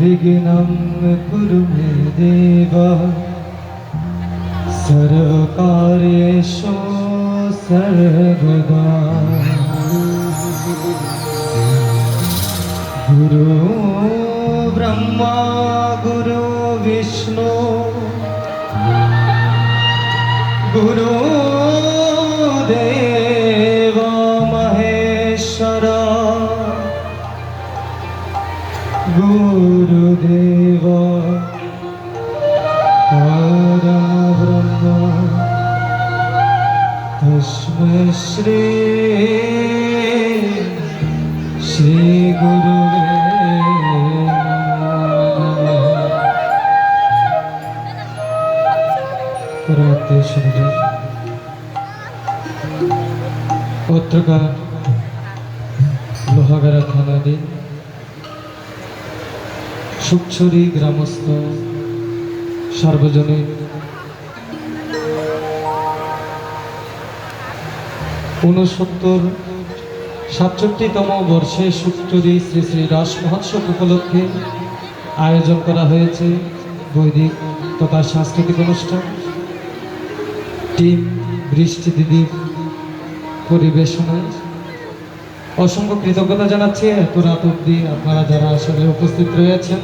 विघ्नं कुरु मे देव। सर्वकार्येषु सर्वदा गुरु ब्रह्मा गुरु विष्णु। गुरु गुरुदेव परब्रह्म तस्मै श्री श्रीगुरुवे नमः। রাতে শুনবে পত্রকার লোহাগাড়া থানাধীন সুকছড়ি গ্রামস্থ, সার্বজনীন। ঊনসত্তর, সাতষট্টিতম বর্ষে সুকচুরি শ্রী শ্রী রাস মহোৎসব উপলক্ষে আয়োজন করা হয়েছে বৈদিক তথা সাংস্কৃতিক অনুষ্ঠান। টিম বৃষ্টি দিদির পরিবেশনায় অসংখ্য কৃতজ্ঞতা জানাচ্ছি। এত রাত অব্দি আপনারা যারা আসলে উপস্থিত রয়েছেন,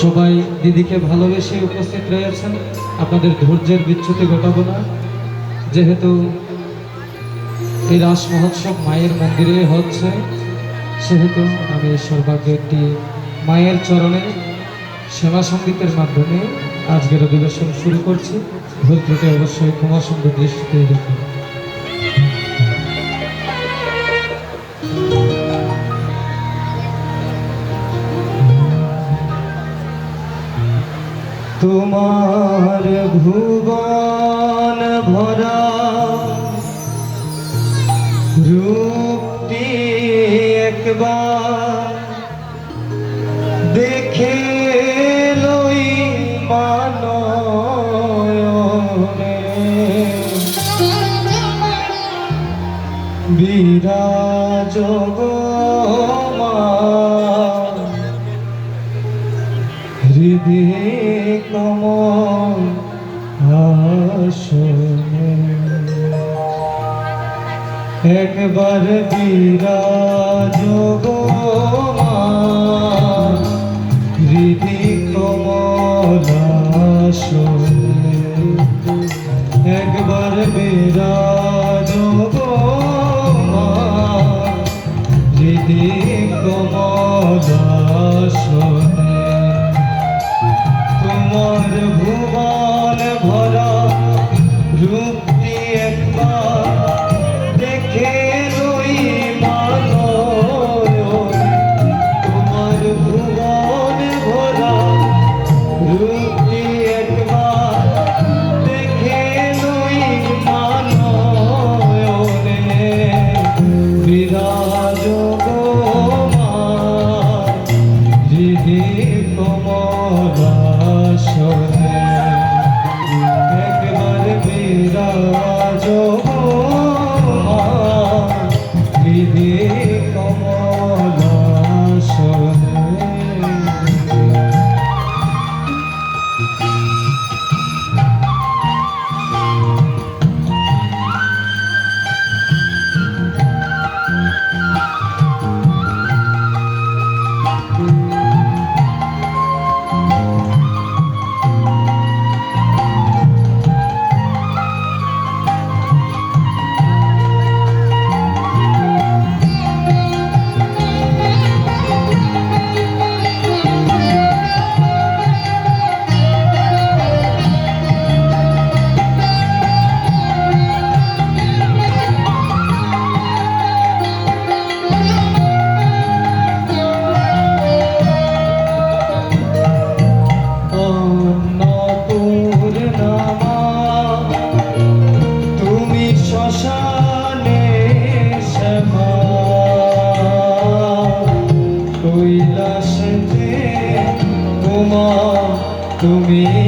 সবাই দিদিকে ভালোবেসে উপস্থিত রয়েছেন। আপনাদের ধৈর্যের বিচ্যুতি ঘটাবো না। যেহেতু এই রাস মহোৎসব মায়ের মন্দিরে হচ্ছে, সেহেতু আমি সর্বাগ্রে একটি মায়ের চরণে সেবা সঙ্গীতের মাধ্যমে আজকের অধিবেশন শুরু করছি। ভুল অবশ্যই ক্ষমা সুন্দর দৃষ্টিতে দেখুন। তোমার ভুবন ভরা রূপটি একবার দেখে লই মানয়নে। বিরাজ মা হৃদয় একবার বিরাজ গো মা হৃদয় তুমি